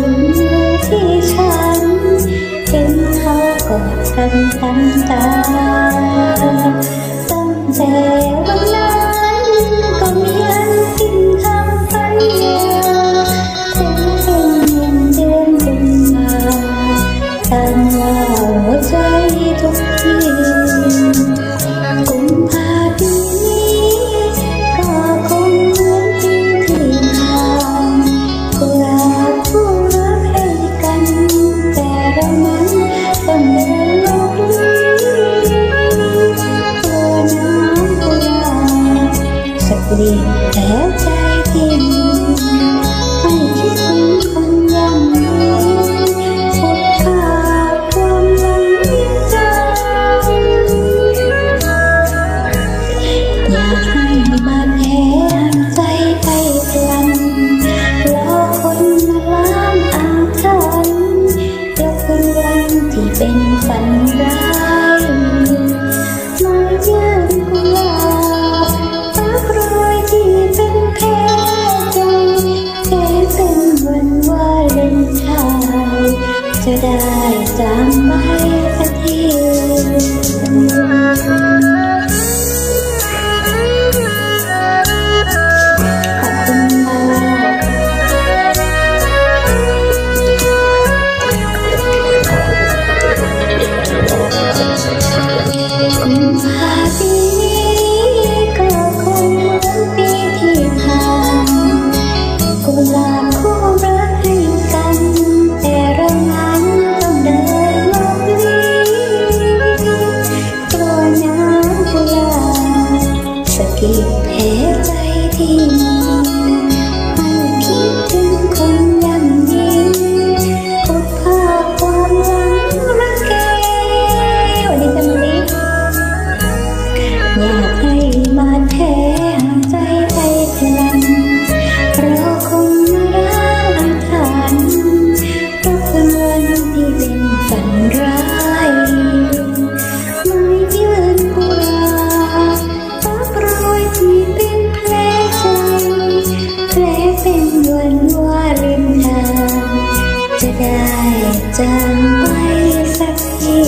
มือที่ฉันเห็นเขากอดกันตั้งตาตั้งแต่วันนั้นก็มีอันกินขา จาไว้สักที